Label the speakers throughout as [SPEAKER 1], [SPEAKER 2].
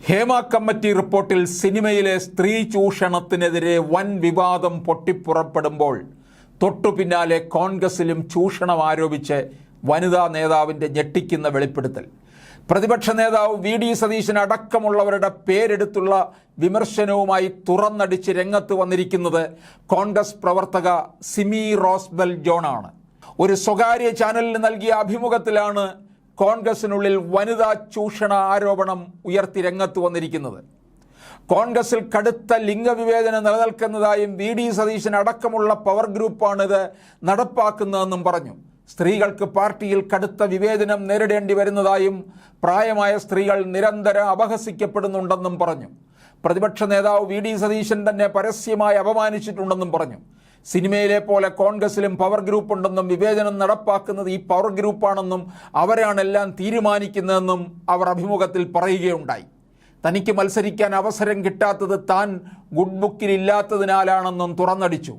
[SPEAKER 1] Hema committee റിപ്പോർട്ടിൽ സിനിമയിലെ സ്ത്രീ ചൂഷണത്തിനെതിരെ വൻ വിവാദം പൊട്ടിപ്പുറപ്പെടുമ്പോൾ തൊട്ടു പിന്നാലെ കോൺഗ്രസിലും ചൂഷണം ആരോപിച്ച് വനിതാ നേതാവിന്റെ ഞെട്ടിക്കുന്ന വെളിപ്പെടുത്തൽ. പ്രതിപക്ഷ നേതാവ് വി ഡി സതീശൻ അടക്കമുള്ളവരുടെ പേരെടുത്തുള്ള വിമർശനവുമായി തുറന്നടിച്ച് രംഗത്ത് വന്നിരിക്കുന്നത് കോൺഗ്രസ് പ്രവർത്തക സിമി റോസ്ബെൽ ജോണാണ് ഒരു സ്വകാര്യ ചാനലിന് നൽകിയ അഭിമുഖത്തിലാണ് കോൺഗ്രസിനുള്ളിൽ വനിതാ ചൂഷണ ആരോപണം ഉയർത്തി രംഗത്ത് വന്നിരിക്കുന്നത്. കോൺഗ്രസിൽ കടുത്ത ലിംഗവിവേചനം നിലനിൽക്കുന്നതായും വി ഡി സതീശൻ അടക്കമുള്ള പവർ ഗ്രൂപ്പാണിത് നടപ്പാക്കുന്നതെന്നും പറഞ്ഞു. സ്ത്രീകൾക്ക് പാർട്ടിയിൽ കടുത്ത വിവേചനം നേരിടേണ്ടി വരുന്നതായും പ്രായമായ സ്ത്രീകൾ നിരന്തരം അപഹസിക്കപ്പെടുന്നുണ്ടെന്നും പറഞ്ഞു. പ്രതിപക്ഷ നേതാവ് വി ഡി സതീശൻ തന്നെ പരസ്യമായി അപമാനിച്ചിട്ടുണ്ടെന്നും പറഞ്ഞു. സിനിമയിലെ പോലെ കോൺഗ്രസിലും പവർ ഗ്രൂപ്പ് ഉണ്ടെന്നും വിവേചനം നടപ്പാക്കുന്നത് ഈ പവർ ഗ്രൂപ്പാണെന്നും അവരാണ് എല്ലാം തീരുമാനിക്കുന്നതെന്നും അവർ അഭിമുഖത്തിൽ പറയുകയുണ്ടായി. തനിക്ക് മത്സരിക്കാൻ അവസരം കിട്ടാത്തത് താൻ ഗുഡ് ബുക്കിൽ ഇല്ലാത്തതിനാലാണെന്നും തുറന്നടിച്ചു.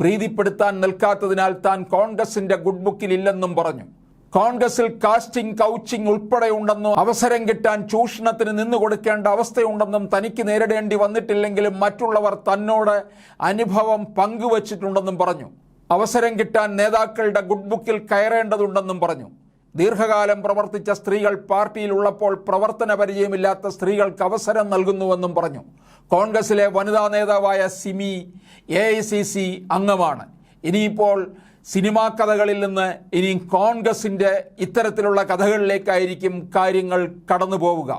[SPEAKER 1] പ്രീതിപ്പെടുത്താൻ നിൽക്കാത്തതിനാൽ താൻ കോൺഗ്രസിന്റെ ഗുഡ് ബുക്കിൽ ഇല്ലെന്നും പറഞ്ഞു. കോൺഗ്രസിൽ കാസ്റ്റിംഗ് കൗച്ചിങ് ഉൾപ്പെടെയുണ്ടെന്നും അവസരം കിട്ടാൻ ചൂഷണത്തിന് നിന്നു കൊടുക്കേണ്ട അവസ്ഥയുണ്ടെന്നും തനിക്ക് നേരിടേണ്ടി വന്നിട്ടില്ലെങ്കിലും മറ്റുള്ളവർ തന്നോട് അനുഭവം പങ്കുവച്ചിട്ടുണ്ടെന്നും പറഞ്ഞു. അവസരം കിട്ടാൻ നേതാക്കളുടെ ഗുഡ് ബുക്കിൽ കയറേണ്ടതുണ്ടെന്നും പറഞ്ഞു. ദീർഘകാലം പ്രവർത്തിച്ച സ്ത്രീകൾ പാർട്ടിയിലുള്ളപ്പോൾ പ്രവർത്തന പരിചയമില്ലാത്ത സ്ത്രീകൾക്ക് അവസരം നൽകുന്നുവെന്നും പറഞ്ഞു. കോൺഗ്രസിലെ വനിതാ നേതാവായ Simi A I C C അംഗമാണ്. ഇനിയിപ്പോൾ സിനിമാ കഥകളിൽ നിന്ന് ഇനി കോൺഗ്രസിന്റെ ഇത്തരത്തിലുള്ള കഥകളിലേക്കായിരിക്കും കാര്യങ്ങൾ കടന്നു പോവുക